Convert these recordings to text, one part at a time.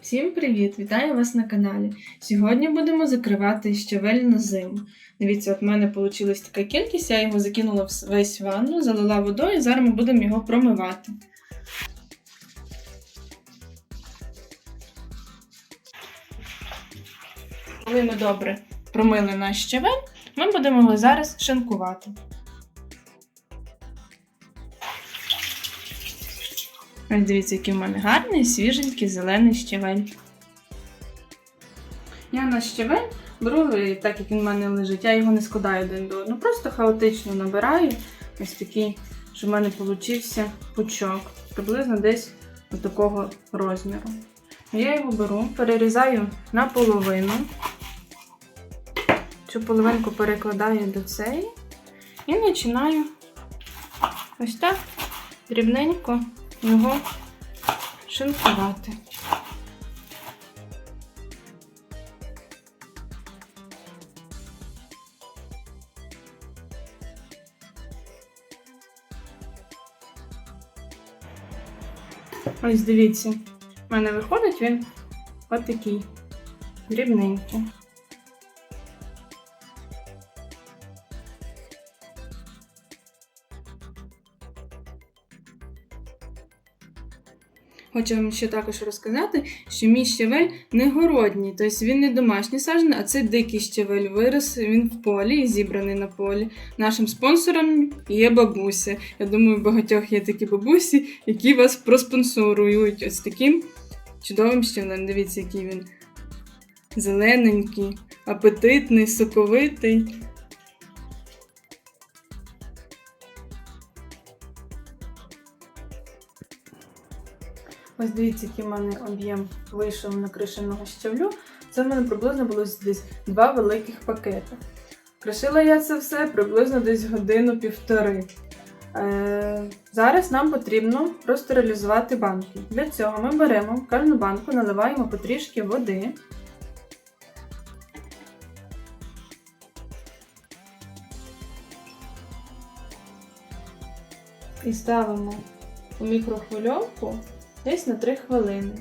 Всім привіт! Вітаю вас на каналі. Сьогодні будемо закривати щавель на зиму. Дивіться, от в мене вийшла така кількість, я його закинула в весь ванну, залила водою, і зараз ми будемо його промивати. Коли ми добре промили наш щавель, ми будемо його зараз шинкувати. Ось дивіться, який в мене гарний, свіженький, зелений щавель. Я на щавель беру, і так як він в мене лежить, я його не складаю один до одного, просто хаотично набираю. Ось такий, щоб в мене получився пучок, приблизно десь до такого розміру. Я його беру, перерізаю на половину. Цю половинку перекладаю до цієї і починаю ось так дрібненько його шинкувати. Ось дивіться, в мене виходить він отакий дрібненький. Хочу вам ще також розказати, що мій щавель не городній, тобто він не домашній саджений, а це дикий щавель. Вирос він в полі і зібраний на полі. Нашим спонсором є бабуся. Я думаю, у багатьох є такі бабусі, які вас проспонсорують ось таким чудовим щавелем. Дивіться, який він зелененький, апетитний, соковитий. Ось дивіться, який в мене об'єм вийшов на кришеного щавлю. Це в мене приблизно було десь два великих пакети. Кришила я це все приблизно десь годину-півтори. Е, зараз нам потрібно простерилізувати банки. Для цього ми беремо кожну банку, наливаємо потрішки води. І ставимо у мікрохвильовку десь на 3 хвилини,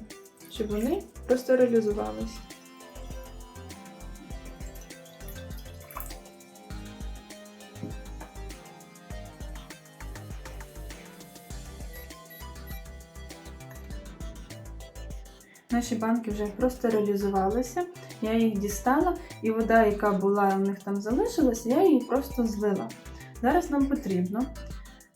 щоб вони простерилізувалися. Наші банки вже простерилізувалися, я їх дістала, і вода, яка була в них там залишилась, я її просто злила. Зараз нам потрібно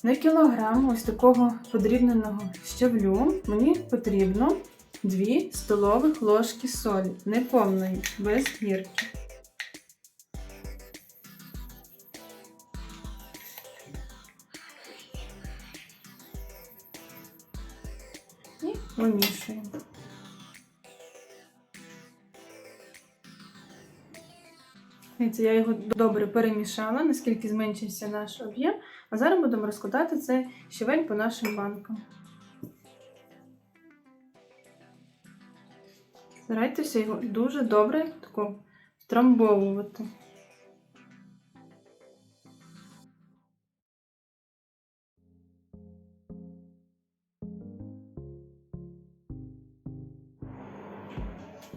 на кілограм ось такого подрібненого щавлю мені потрібно 2 столових ложки солі, неповної, без гірки. І вимішуємо. Я його добре перемішала, наскільки зменшився наш об'єм. А зараз будемо розкладати цей щавель по нашим банкам. Старайтеся його дуже добре тако втрамбовувати.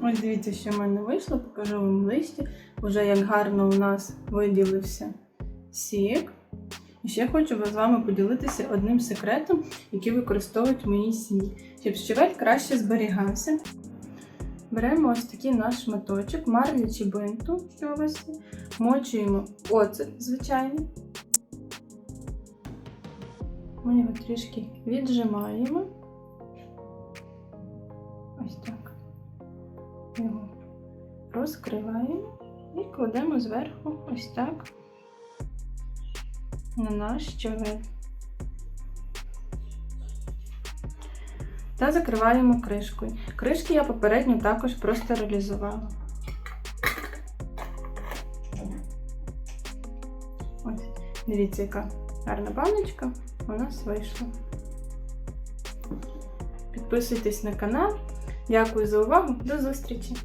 Ось дивіться, що в мене вийшло, покажу вам листі. Вже як гарно у нас виділився сік. І ще хочу з вами поділитися одним секретом, який використовують в моїй сім'ї. Щоб щавель краще зберігався. Беремо ось такий наш шматочок, марлі чи бинту, що у вас є. Мочуємо оцет звичайний. Ми його трішки віджимаємо. Ось так. Його розкриваємо і кладемо зверху ось так на наш щавель. Та закриваємо кришкою. Кришки я попередньо також простерилізувала. Ось, дивіться, яка гарна баночка у нас вийшла. Підписуйтесь на канал. Дякую за увагу. До зустрічі!